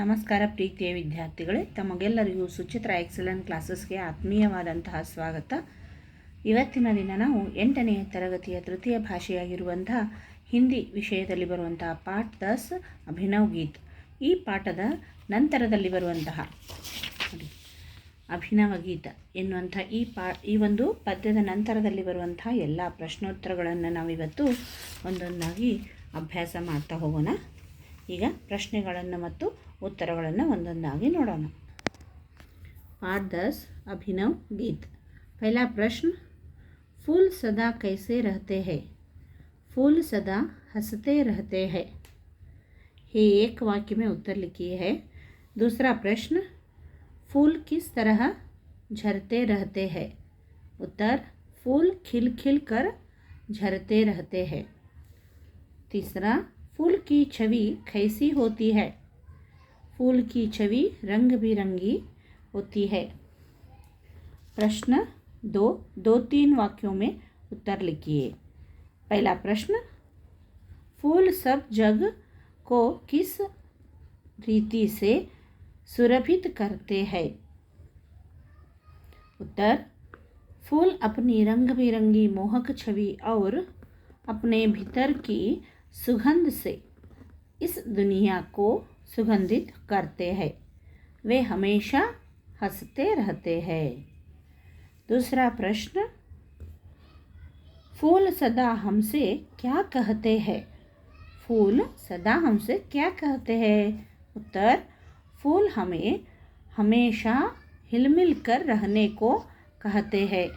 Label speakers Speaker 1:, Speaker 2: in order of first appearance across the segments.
Speaker 1: ನಮಸ್ಕಾರ ಪ್ರೀತಿಯ ವಿದ್ಯಾರ್ಥಿಗಳೇ, ತಮಗೆಲ್ಲರಿಗೂ ಸುಚಿತ್ರ ಎಕ್ಸಲೆಂಟ್ ಕ್ಲಾಸಸ್ಗೆ ಆತ್ಮೀಯವಾದಂತಹ ಸ್ವಾಗತ. ಇವತ್ತಿನ ದಿನ ನಾವು ಎಂಟನೆಯ ತರಗತಿಯ ತೃತೀಯ ಭಾಷೆಯಾಗಿರುವಂತಹ ಹಿಂದಿ ವಿಷಯದಲ್ಲಿ ಬರುವಂತಹ ಪಾಠ ದಸ್ ಅಭಿನವ್ ಗೀತ್. ಈ ಪಾಠದ ನಂತರದಲ್ಲಿ ಬರುವಂತಹ ಅಭಿನವ ಗೀತ ಎನ್ನುವಂಥ ಈ ಪಾ, ಈ ಒಂದು ಪದ್ಯದ ನಂತರದಲ್ಲಿ ಬರುವಂತಹ ಎಲ್ಲ ಪ್ರಶ್ನೋತ್ತರಗಳನ್ನು ನಾವಿವತ್ತು ಒಂದೊಂದಾಗಿ ಅಭ್ಯಾಸ ಮಾಡ್ತಾ ಹೋಗೋಣ. ಈಗ ಪ್ರಶ್ನೆಗಳನ್ನು ಮತ್ತು उत्तर ಒಂದೊಂದಾಗಿ ನೋಡೋಣ. पाठ दस अभिनव गीत पहला प्रश्न फूल सदा कैसे रहते हैं फूल सदा हँसते रहते हैं ये एक वाक्य में उत्तर लिखिए है दूसरा प्रश्न फूल किस तरह झरते रहते हैं उत्तर फूल खिल खिल कर झरते रहते हैं तीसरा फूल की छवि कैसी होती है फूल की छवि रंग बिरंगी होती है। प्रश्न दो दो तीन वाक्यों में उत्तर लिखिए। पहला प्रश्न, फूल सब जग को किस रीति से सुरभित करते हैं? उत्तर, फूल अपनी रंग बिरंगी मोहक छवि और अपने भीतर की सुगंध से इस दुनिया को सुगंधित करते हैं। वे हमेशा हँसते रहते हैं। दूसरा प्रश्न, फूल सदा हमसे क्या कहते हैं? फूल सदा हमसे क्या कहते हैं? उत्तर, फूल हमें हमेशा हिलमिल कर रहने को कहते हैं।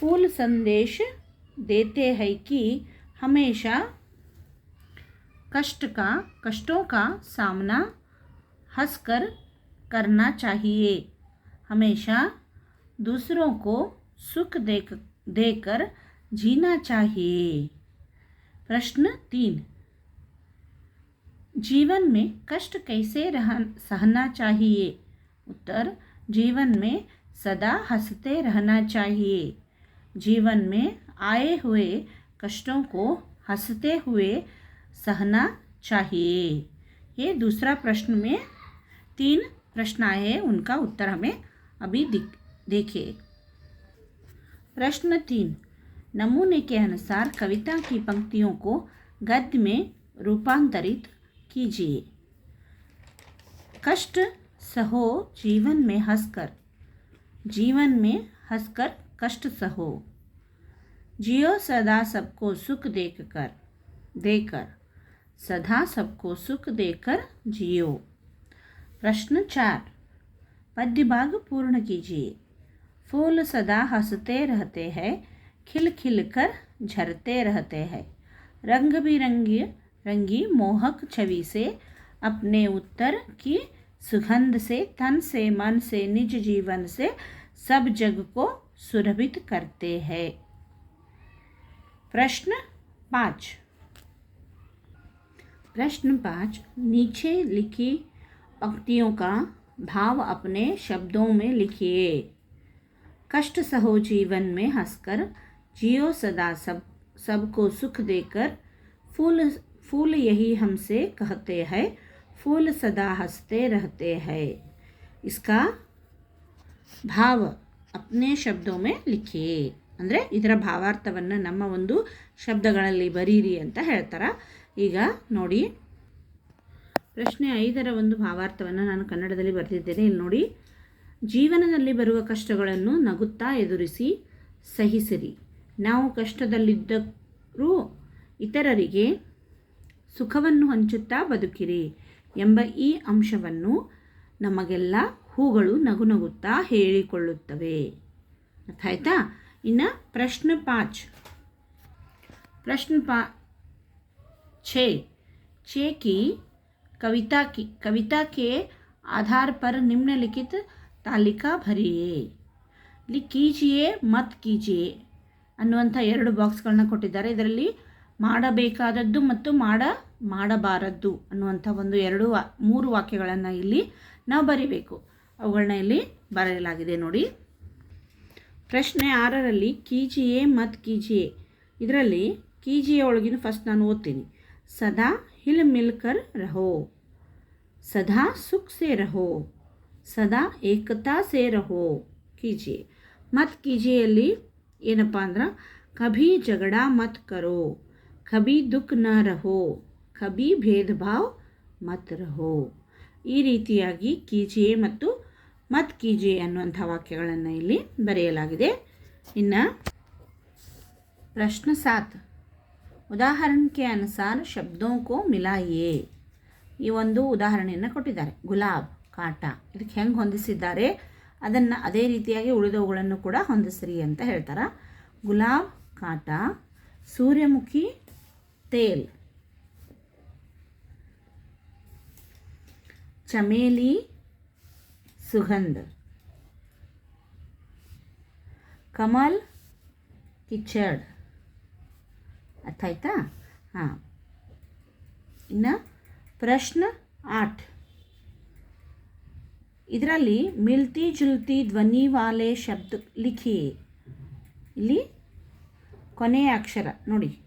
Speaker 1: फूल संदेश देते हैं कि हमेशा कष्ट का, कष्टों का सामना हंसकर करना चाहिए। हमेशा दूसरों को सुख दे देकर जीना चाहिए। प्रश्न तीन। जीवन में कष्ट कैसे रह, सहना चाहिए? उत्तर, जीवन में सदा हँसते रहना चाहिए। जीवन में आए हुए कष्टों को हँसते हुए सहना चाहिए। ये दूसरा प्रश्न में तीन प्रश्न आए हैं, उनका उत्तर हमें अभी दिख, देखिए। प्रश्न तीन, नमूने के अनुसार कविता की पंक्तियों को गद्य में रूपांतरित कीजिए। कष्ट सहो जीवन में हंसकर, जीवन में हंसकर कष्ट सहो। जियो सदा सबको सुख देख देकर देकर। सदा सबको सुख देकर जियो। प्रश्न चार। पद्य भाग पूर्ण कीजिए। फूल सदा हँसते रहते हैं खिल खिल कर झरते रहते हैं। रंग बिरंगी रंगी मोहक छवि से, अपने उत्तर की सुगंध से तन से, मन से, निज जीवन से सब जग को सुरभित करते हैं। प्रश्न पाँच। प्रश्न पाँच नीचे लिखी पंक्तियों का भाव अपने शब्दों में लिखिए कष्ट सहो जीवन में हंसकर जियो सदा सब सबको सुख देकर फूल फूल यही हमसे कहते हैं फूल सदा हंसते रहते हैं इसका ಭಾವ ಅಪ್ನೆ ಶಬ್ದೋ ಮೇ ಲಿಖಿಯೇ ಅಂದರೆ ಇದರ ಭಾವಾರ್ಥವನ್ನು ನಮ್ಮ ಒಂದು ಶಬ್ದಗಳಲ್ಲಿ ಬರೀರಿ ಅಂತ ಹೇಳ್ತಾರೆ ಈಗ ನೋಡಿ. ಪ್ರಶ್ನೆ ಐದರ ಒಂದು ಭಾವಾರ್ಥವನ್ನು ನಾನು ಕನ್ನಡದಲ್ಲಿ ಬರೆದಿದ್ದೇನೆ. ಇಲ್ಲಿ ನೋಡಿ. ಜೀವನದಲ್ಲಿ ಬರುವ ಕಷ್ಟಗಳನ್ನು ನಗುತ್ತಾ ಎದುರಿಸಿ, ಸಹಿಸಿರಿ. ನಾವು ಕಷ್ಟದಲ್ಲಿದ್ದರೂ ಇತರರಿಗೆ ಸುಖವನ್ನು ಹಂಚುತ್ತಾ ಬದುಕಿರಿ ಎಂಬ ಈ ಅಂಶವನ್ನು ನಮಗೆಲ್ಲ ಹೂಗಳು ನಗು ನಗುತ್ತಾ ಹೇಳಿಕೊಳ್ಳುತ್ತವೆ. ಅರ್ಥ ಆಯ್ತಾ? ಇನ್ನು ಪ್ರಶ್ನೆ ಪಾಚ್. ಪ್ರಶ್ನೆ ಪಾ छः छः की कविता की कविता के आधार पर निम्नलिखित तालिका भरिए ಇಲ್ಲಿ ಕೀಜಿಯೇ ಮತ್ ಕೀಜಿಯೇ ಅನ್ನುವಂಥ ಎರಡು ಬಾಕ್ಸ್ಗಳನ್ನ ಕೊಟ್ಟಿದ್ದಾರೆ ಇದರಲ್ಲಿ ಮಾಡಬೇಕಾದದ್ದು ಮತ್ತು ಮಾಡ ಮಾಡಬಾರದ್ದು ಅನ್ನುವಂಥ ಒಂದು ಎರಡು ವಾ ಮೂರು ವಾಕ್ಯಗಳನ್ನು ಇಲ್ಲಿ ನಾವು ಬರಿಬೇಕು ಅವುಗಳನ್ನ ಇಲ್ಲಿ ಬರೆಯಲಾಗಿದೆ ನೋಡಿ ಪ್ರಶ್ನೆ ಆರರಲ್ಲಿ ಕೀಜಿಯೇ ಮತ್ ಕೀಜಿಯೇ ಇದರಲ್ಲಿ ಕೀಜಿಯ ಒಳಗಿನ ಫಸ್ಟ್ ನಾನು ಓದ್ತೀನಿ ಸದಾ ಹಿಲ್ ಮಿಲ್ಕರ್ ರಹೋ सदा सुख से रहो ಸದಾ ಏಕತಾ ಸೇ ರಹೋ ಕೀಜಿಯೆ ಮತ್ ಕೀಜಿಯಲ್ಲಿ ಏನಪ್ಪ ಅಂದ್ರೆ ಕಭಿ ಜಗಳ ಮತ್ ಕರೋ ಕಭಿ ದುಃಖ ನ ರಹೋ ಕಭಿ ಭೇದ ಭಾವ್ ಮತ್ ರಹೋ ಈ ರೀತಿಯಾಗಿ ಕೀಜಿಯೆ ಮತ್ತು ಮತ್ ಕೀಜಿಯೆ ಅನ್ನುವಂಥ ವಾಕ್ಯಗಳನ್ನು ಇಲ್ಲಿ ಬರೆಯಲಾಗಿದೆ ಇನ್ನು ಪ್ರಶ್ನೆ ಸಾತ್ ಉದಾಹರಣ ಕೆ ಅನುಸಾರ ಶಬ್ದೋಂ ಕೋ ಈ ಒಂದು ಉದಾಹರಣೆಯನ್ನು ಕೊಟ್ಟಿದ್ದಾರೆ. ಗುಲಾಬ್, ಕಾಟ. ಇದಕ್ಕೆ ಹೆಂಗೆ ಹೊಂದಿಸಿದ್ದಾರೆ? ಅದನ್ನು ಅದೇ ರೀತಿಯಾಗಿ ಉಳಿದವುಗಳನ್ನು ಕೂಡ ಹೊಂದಿಸ್ರಿ ಅಂತ ಹೇಳ್ತಾರೆ. ಗುಲಾಬ್, ಕಾಟ, ಸೂರ್ಯಮುಖಿ, ತೇಲ್. ಚಮೇಲಿ, ಸುಗಂಧ. ಕಮಲ್, ಕಿಚಡ್. ಅರ್ಥ ಆಯ್ತಾ? ಹಾಂ. ಇನ್ನು ಪ್ರಶ್ನ ಆಟ್. ಇದರಲ್ಲಿ ಮಿಲ್ತಿ ಜುಲ್ತಿ ಧ್ವನಿ ವಾಲೆ ಶಬ್ದ ಲಿಖಿ. ಇಲ್ಲಿ ಕೊನೆಯ ಅಕ್ಷರ, ನೋಡಿ.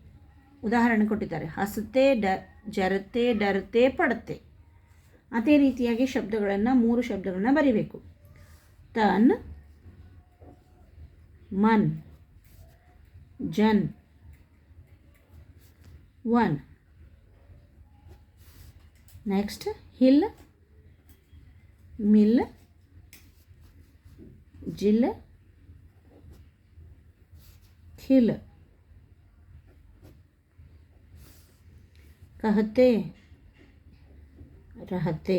Speaker 1: ಉದಾಹರಣೆ ಕೊಟ್ಟಿದ್ದಾರೆ. ಹಸುತ್ತೆ, ಡ ಜರತೆ ಡರತೆ ಪಡತೆ ಅದೇ ರೀತಿಯಾಗಿ ಶಬ್ದಗಳನ್ನು, ಮೂರು ಶಬ್ದಗಳನ್ನ ಬರಿಬೇಕು. ತನ್, ಮನ್, ಜನ್. वन नेक्स्ट हिल मिल जिल खिल कहते रहते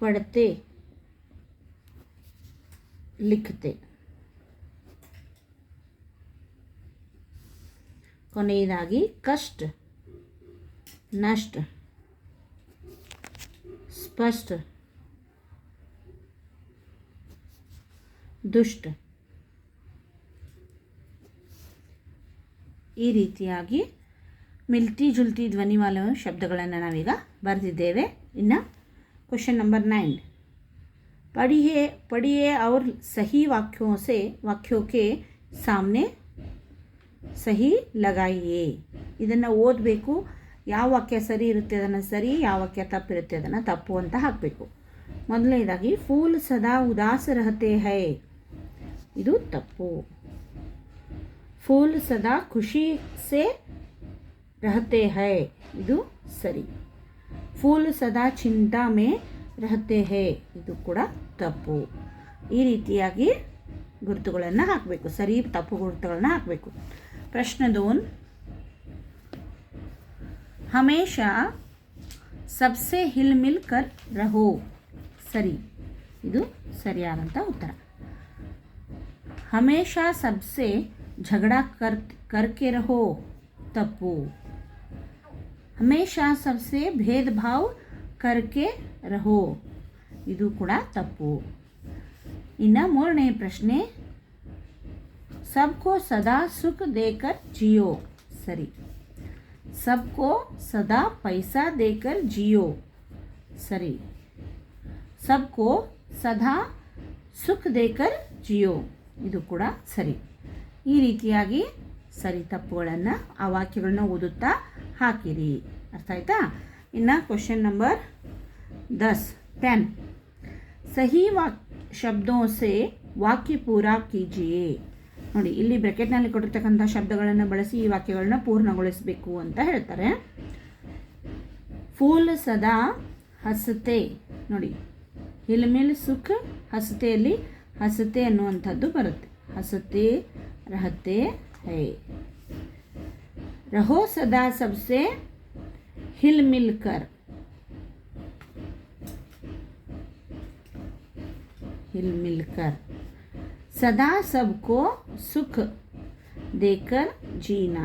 Speaker 1: पढ़ते लिखते। ಕೊನೆಯದಾಗಿ ಕಷ್ಟ ನಷ್ಟ ಸ್ಪಷ್ಟ ದುಷ್ಟ ಈ ರೀತಿಯಾಗಿ ಮಿಲ್ತಿ ಜುಲ್ತಿ ಧ್ವನಿಮಾಲ ಶಬ್ದಗಳನ್ನು ನಾವೀಗ ಬರೆದಿದ್ದೇವೆ ಇನ್ನು ಕ್ವಶನ್ ನಂಬರ್ ನೈನ್ पढ़िए पढ़िए और सही वाक्यों से वाक्यों के सामने ಸಹಿ ಲಗಾಯಿಯೇ. ಇದನ್ನು ಓದಬೇಕು. ಯಾವ ವಾಕ್ಯ ಸರಿ ಇರುತ್ತೆ, ಅದನ್ನು ಸರಿ, ಯಾವ ವಾಕ್ಯ ತಪ್ಪಿರುತ್ತೆ ಅದನ್ನು ತಪ್ಪು ಅಂತ ಹಾಕಬೇಕು. ಮೊದಲನೇದಾಗಿ, ಫೂಲ್ ಸದಾ ಉದಾಸ ರಹತೆ ಹೈ. ಇದು ತಪ್ಪು. ಫೂಲ್ ಸದಾ ಖುಷಿ ಸೆ ರಹತೆ ಹೈ. ಇದು ಸರಿ. ಫೂಲ್ ಸದಾ ಚಿಂತಾ ಮೇ ರಹತೆ ಹೈ. ಇದು ಕೂಡ ತಪ್ಪು. ಈ ರೀತಿಯಾಗಿ ಗುರುತುಗಳನ್ನು ಹಾಕಬೇಕು. ಸರಿ, ತಪ್ಪು ಗುರುತುಗಳನ್ನ ಹಾಕಬೇಕು. ಪ್ರಶ್ನೆ ದೋನ್ ಹಮೇಶಾ ಸಬ್ಸೆ ಹಿಲ್ ಮಿಲ್ ಕರ್ ರಹೋ ಸರಿ ಇದು ಸರಿಯಾದಂಥ ಉತ್ತರ ಹಮೇಶಾ ಸಬ್ಸೆ झगड़ा कर करके रहो ತಪ್ಪು ಹಮೇಶಾ ಸಬ್ಸೆ ಭೇದ ಭಾವ್ ಕರ್ಕೆ ರಹೋ ಇದು ಕೂಡ ತಪ್ಪು ಇನ್ನು ಮೂರನೇ ಪ್ರಶ್ನೆ सबको सदा सुख देकर जियो सरी सबको सदा पैसा देकर जियो सरी सबको ಸದಾ ಸುಖ ದೇಕರ್ ಜಿಯೋ ಇದು ಕೂಡ ಸರಿ ಈ ರೀತಿಯಾಗಿ ಸರಿ ತಪ್ಪುಗಳನ್ನು ಆ ವಾಕ್ಯಗಳನ್ನ ಓದುತ್ತಾ ಹಾಕಿರಿ ಅರ್ಥ ಆಯ್ತಾ ಇನ್ನು ಕ್ವಶನ್ ನಂಬರ್ ದಸ್ ಟೆನ್ ಸಹಿ ವಾಕ್ ಶಬ್ದೋ ಸೆ ವಾಕ್ಯ ಪೂರಾ ಕೀಜಿಯೇ ನೋಡಿ, ಇಲ್ಲಿ ಬ್ರೆಕೆಟ್ನಲ್ಲಿ ಕೊಟ್ಟಿರ್ತಕ್ಕಂಥ ಶಬ್ದಗಳನ್ನು ಬಳಸಿ ಈ ವಾಕ್ಯಗಳನ್ನ ಪೂರ್ಣಗೊಳಿಸಬೇಕು ಅಂತ ಹೇಳ್ತಾರೆ. ಫೂಲ್ ಸದಾ ಹಸತೆ ನೋಡಿ ಹಿಲ್ಮಿಲ್ ಸುಖ ಹಸತೆಯಲ್ಲಿ ಹಸತೆ ಅನ್ನುವಂಥದ್ದು ಬರುತ್ತೆ. ಹಸತೆ, ರಹತೆ, ಹೇ. ರಹೋ ಸದಾ ಸಬ್ಸೆ, ಹಿಲ್ ಮಿಲ್ಕರ್ ಹಿಲ್ ಮಿಲ್ಕರ್ सदा सबको सुख देकर ಜೀನಾ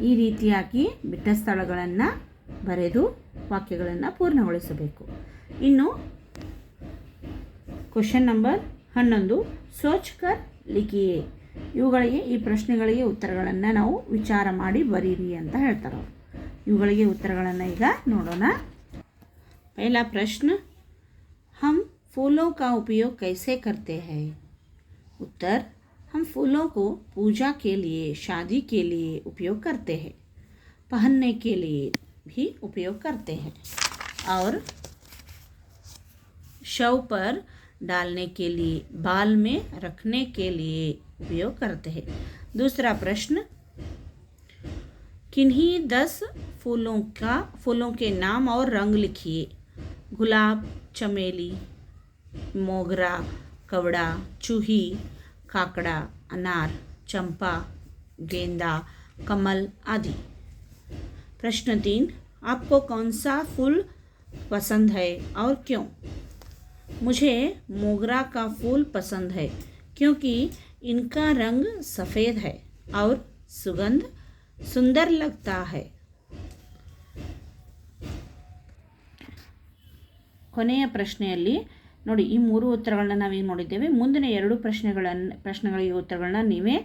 Speaker 1: ಈ ರೀತಿಯಾಗಿ ಬಿಟ್ಟ ಸ್ಥಳಗಳನ್ನು ಬರೆದು ವಾಕ್ಯಗಳನ್ನು ಪೂರ್ಣಗೊಳಿಸಬೇಕು ಇನ್ನು ಕ್ವಶನ್ ನಂಬರ್ ಹನ್ನೊಂದು ಸೋಚ್ಕರ್ ಲಿಖಿಯೇ ಇವುಗಳಿಗೆ ಈ ಪ್ರಶ್ನೆಗಳಿಗೆ ಉತ್ತರಗಳನ್ನು ನಾವು ವಿಚಾರ ಮಾಡಿ ಬರೀರಿ ಅಂತ ಹೇಳ್ತಾರೆ ಅವರು ಇವುಗಳಿಗೆ ಉತ್ತರಗಳನ್ನು ಈಗ ನೋಡೋಣ पहला प्रश्न हम फूलों का उपयोग कैसे करते हैं? उत्तर, हम फूलों को पूजा के लिए, शादी के लिए उपयोग करते हैं। पहनने के लिए भी उपयोग करते हैं। और शव पर डालने के लिए, बाल में रखने के लिए उपयोग करते हैं। दूसरा प्रश्न, किन्हीं दस फूलों का, फूलों के नाम और रंग लिखिए? गुलाब, चमेली मोगरा कवड़ा चूही काकड़ा अनार चंपा गेंदा कमल आदि प्रश्न तीन आपको कौन सा फूल पसंद है और क्यों मुझे मोगरा का फूल पसंद है क्योंकि इनका रंग सफ़ेद है और सुगंध सुंदर लगता है ಕೊನೆಯ ಪ್ರಶ್ನೆಯಲ್ಲಿ ನೋಡಿ, ಈ ಮೂರು ಉತ್ತರಗಳನ್ನ ನಾವೀಗ ನೋಡಿದ್ದೇವೆ? ಮುಂದಿನ ಎರಡು ಪ್ರಶ್ನೆಗಳನ್ನು, ಪ್ರಶ್ನೆಗಳಿಗೆ ಉತ್ತರಗಳನ್ನ ನೀವೇ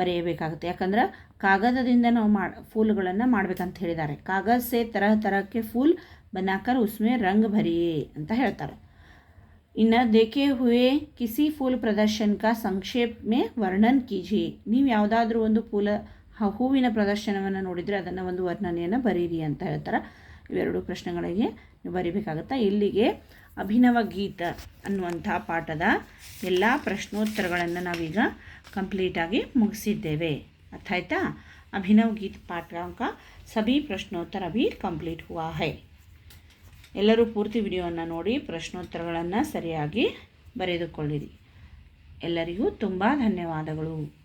Speaker 1: ಬರೆಯಬೇಕಾಗುತ್ತೆ. ಯಾಕಂದ್ರೆ ಕಾಗದದಿಂದ ನಾವು ಮಾ ಫೂಲ್ಗಳನ್ನು ಮಾಡ್ಬೇಕಂತ ಹೇಳಿದ್ದಾರೆ. ಕಾಗದ ಸೇ ತರಹ ತರಹಕ್ಕೆ ಫೂಲ್, ಬನಾಕರ್, ಉಸ್ಮೆ, ರಂಗ್ ಭರಿಯೇ ಅಂತ ಹೇಳ್ತಾರೆ. ಇನ್ನು ದೇಖೆ ಹುವೆ ಕಿಸಿ ಫೂಲ್ ಪ್ರದರ್ಶನ ಕಾ ಸಂಕ್ಷೇಪ್ ಮೇ ವರ್ಣನ್ ಕೀಜಿ. ನೀವು ಯಾವುದಾದ್ರೂ ಒಂದು ಫೂಲ ಹೂವಿನ ಪ್ರದರ್ಶನವನ್ನು ನೋಡಿದರೆ ಅದನ್ನು ಒಂದು ವರ್ಣನೆಯನ್ನು ಬರೀರಿ ಅಂತ ಹೇಳ್ತಾರೆ. ಇವೆರಡು ಪ್ರಶ್ನೆಗಳಿಗೆ ನೀವು ಬರಿಬೇಕಾಗತ್ತಾ? ಇಲ್ಲಿಗೆ ಅಭಿನವ ಗೀತ ಅನ್ನುವಂಥ ಪಾಠದ ಎಲ್ಲ ಪ್ರಶ್ನೋತ್ತರಗಳನ್ನು ನಾವೀಗ ಕಂಪ್ಲೀಟಾಗಿ ಮುಗಿಸಿದ್ದೇವೆ. ಅರ್ಥ ಆಯ್ತಾ ಅಭಿನವ गीत पाठ्यांक सभी ಪ್ರಶ್ನೋತ್ತರ ಅಭಿ ಕಂಪ್ಲೀಟ್ हुआ ಹೈ. ಎಲ್ಲರೂ ಪೂರ್ತಿ ವಿಡಿಯೋವನ್ನು ನೋಡಿ ಪ್ರಶ್ನೋತ್ತರಗಳನ್ನು ಸರಿಯಾಗಿ ಬರೆದುಕೊಳ್ಳಿರಿ. ಎಲ್ಲರಿಗೂ ತುಂಬ ಧನ್ಯವಾದಗಳು.